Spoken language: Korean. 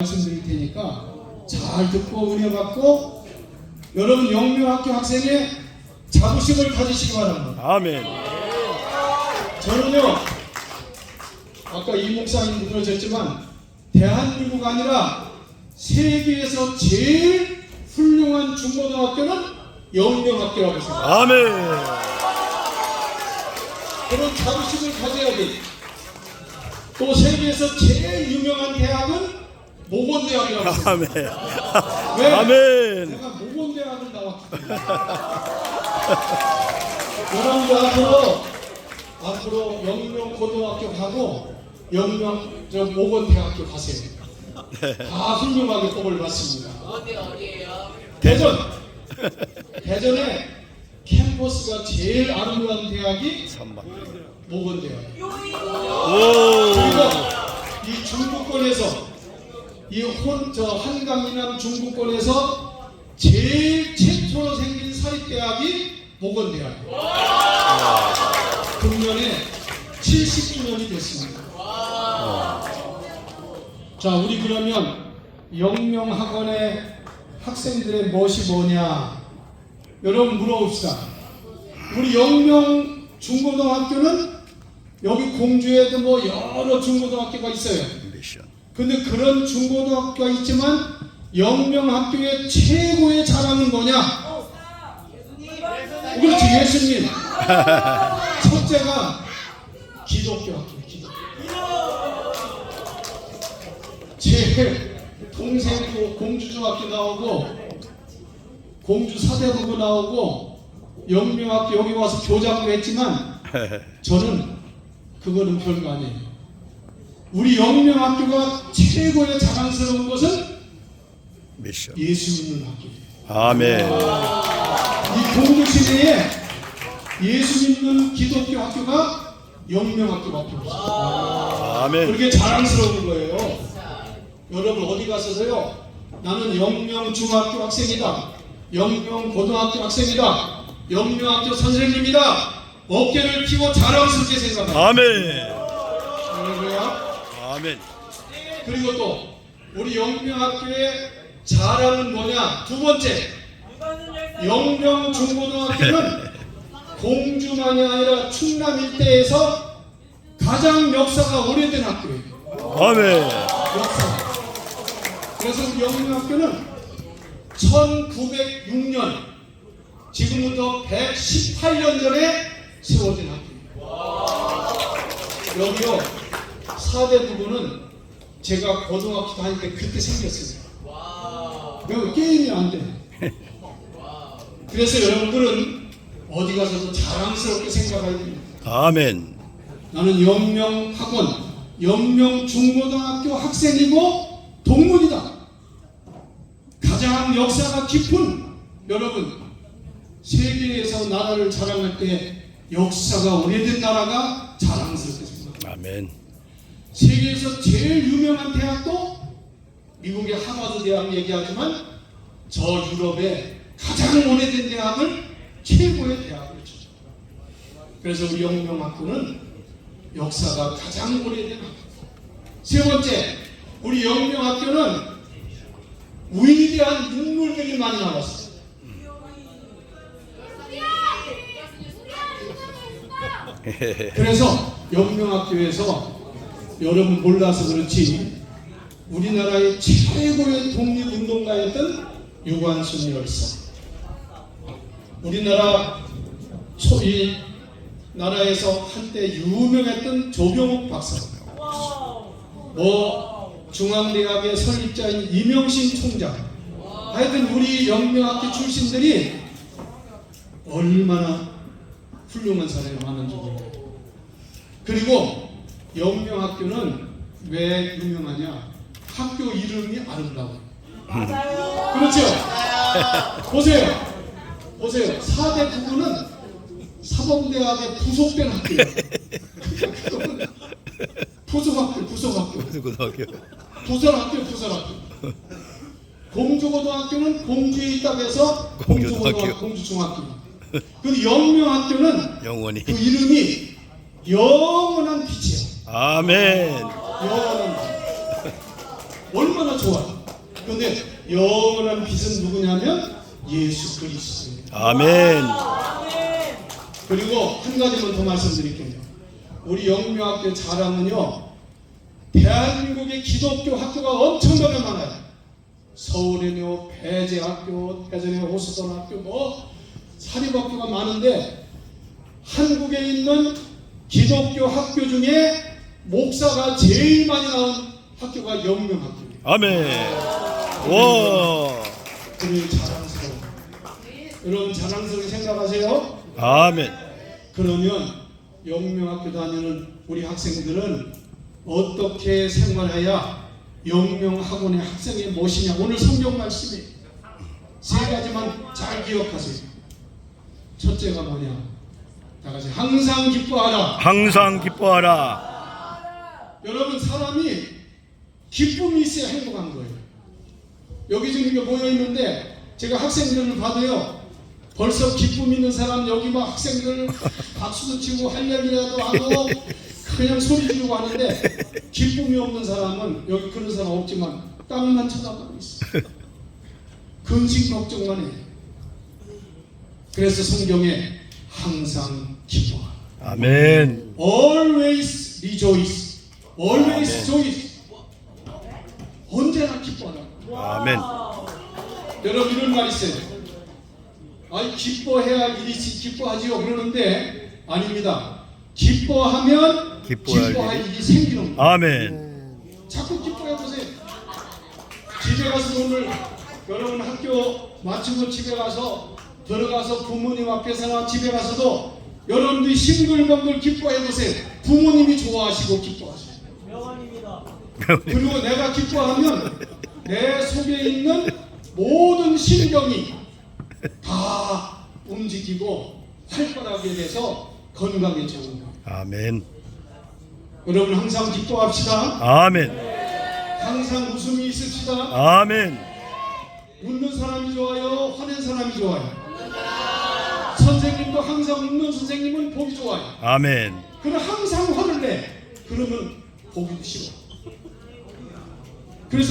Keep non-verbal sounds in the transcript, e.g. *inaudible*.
말씀드릴 테니까 잘 듣고 은혜 받고 여러분 영명학교 학생의 자부심을 가지시기 바랍니다. 아멘. 저는요 아까 이 목사님도 그러셨지만 대한민국 아니라 세계에서 제일 훌륭한 중고등학교는 영명학교라고 생각합니다. 아멘. 그런 자부심을 가져야 돼. 또 세계에서 제일 유명한 모건대학이라고 생각합니다. 아멘. 왜? 아멘. 내가 모건대학을 나왔기 때문에. 여러분들 앞으로 앞으로 영명 고등학교 가고 영명 저 모건 대학교 가세요. 다 훌륭하게 뽑을 받습니다. 어디 어디예요? 대전 대전에 캠퍼스가 제일 아름다운 대학이 삼박. 모건 대학. 오. 그리고 이 중부권에서 이 혼 저 한강 이남 중부권에서 제일 최초로 생긴 사립대학이 모건대학이에요. 금년에 70주년이 됐습니다. 자, 우리 그러면 영명학원의 학생들의 멋이 뭐냐? 여러분 물어봅시다. 우리 영명 중고등학교는 여기 공주에도 뭐 여러 중고등학교가 있어요. 근데 그런 중고등학교가 있지만 영명학교의 최고의 자랑은 뭐냐? 그렇지 예수님. *laughs* 첫째가 기독교 학교, 기독교. 제 동생도 공주중학교 나오고 공주 사대부고 나오고 영명학교 여기 와서 교장도 했지만 *laughs* 저는 그거는 별거 아니에요. 우리 영명학교가 최고의 자랑스러운 것은 미션. 예수 믿는 학교예요. 아멘. 이 시대에 예수 믿는 기독교 학교가 영명학교밖에 없어요. 아멘. 그렇게 자랑스러운 거예요. 여러분 어디 가서서요? 나는 영명 중학교 학생이다. 영명 고등학교 학생이다. 영명학교 선생님이다. 어깨를 펴고 자랑스럽게 생각합니다. 아멘. 아멘. 그리고 또 우리 영명학교의 자랑은 뭐냐? 두 번째, 영명 중고등학교는 *laughs* 공주만이 아니라 충남 일대에서 가장 역사가 오래된 학교예요. 아멘. 역사. 그래서 우리 영명학교는 1906년 지금부터 118년 전에 세워진 학교예요. 여기요 4대 부분은 제가 고등학교 다닐 때 그때 생겼어요. 여기 게임이 안 돼. 그래서 여러분들은 어디 가서도 자랑스럽게 생각해야 됩니다. 아멘. 나는 영명학원, 영명중고등학교 학생이고 동문이다. 가장 역사가 깊은 여러분 세계에서 나라를 자랑할 때 역사가 오래된 나라가 자랑스럽게 생각합니다. 아멘. 세계에서 제일 유명한 대학도 미국의 하버드 대학 얘기하지만 저 유럽의 가장 오래된 대학을 최고의 대학으로 치죠. 그래서 우리 영명학교는 역사가 가장 오래된 학교. 세 번째, 우리 영명학교는 위대한 인물들이 많이 나왔어요. 그래서 영명학교에서 여러분 몰라서 그렇지 우리나라의 최고의 독립운동가였던 유관순 열사. 우리나라 초, 이 나라에서 한때 유명했던 조병옥 박사. 뭐 중앙대학의 설립자인 이명신 총장. 하여튼 우리 영명학교 출신들이 얼마나 훌륭한 사람이 많은지 몰라요. 그리고 영명학교는 왜 유명하냐? 학교 이름이 아름다워요. 그렇죠? 보세요. 보세요. 4대 부부는 사범대학의 부속된 학교예요. *laughs* 부속학교, 부속학교. 고등학교. 부설학교, 부설학교. 공주고등학교는 공주에 있다고 해서 공주고등학교. 공주중학교. 그 영명학교는 영원히. 그 이름이 영원한 빛이에요. 아멘. 영원한 빛. 얼마나 좋아요. 그런데 영원한 빛은 누구냐면 예수 그리스도입니다. 아멘. 그리고 한 가지만 더 말씀드릴게요. 우리 영묘학교 자랑은요, 대한민국의 기독교 학교가 엄청나게 많아요. 서울에요, 배재학교, 대전에 호수선학교, 뭐 사립학교가 많은데 한국에 있는 기독교 학교 중에 목사가 제일 많이 나온 학교가 영명학교예요. 아멘. 와. 그러니 자랑스러워. 여러분 자랑스럽게 생각하세요. 아멘. 그러면 영명학교 다니는 우리 학생들은 어떻게 생활해야 영명학원의 학생의 무엇이냐 오늘 성경 말씀이 세 가지만 잘 기억하세요 첫째가 뭐냐 다 같이 항상 기뻐하라 항상 기뻐하라. 여러분 사람이 기쁨이 있어야 행복한 거예요. 여기 지금 이렇게 모여 있는데 제가 학생들을 봐도요 벌써 기쁨 있는 사람 여기 막 학생들 박수도 치고 할 얘기라도 하고 그냥 소리 지르고 하는데 기쁨이 없는 사람은 여기 그런 사람 없지만 땅만 쳐다보고 있어 근심 걱정만 해 그래서 성경에 항상 기뻐하라 아멘. always rejoice always rejoice 언제나 기뻐하라 아멘. 여러분 이런 말 있어요. 아니 기뻐해야 일이 지- 기뻐하지요 그러는데 아닙니다. 기뻐하면 기뻐할 기뻐할 일이 생기는 거예요. 아멘. 자꾸 기뻐해 보세요. 집에 가서 오늘 여러분 학교 마치고 집에 가서 들어가서 부모님 앞에서나 집에 가서도 여러분들이 싱글벙글 기뻐해 보세요. 부모님이 좋아하시고 기뻐하세요. 그리고 내가 기뻐하면 내 속에 있는 모든 신경이 다 움직이고 활발하게 돼서 건강해지는 거예요. 아멘. 여러분 항상 기뻐합시다. 아멘. 항상 웃음이 있읍시다. 아멘. 웃는 사람이 좋아요. 화낸 사람이 좋아요. 선생님도 항상 웃는 선생님은 보기 좋아요. 아멘. 그럼 항상 화를 내. 그러면 보기도 싫어. 그래서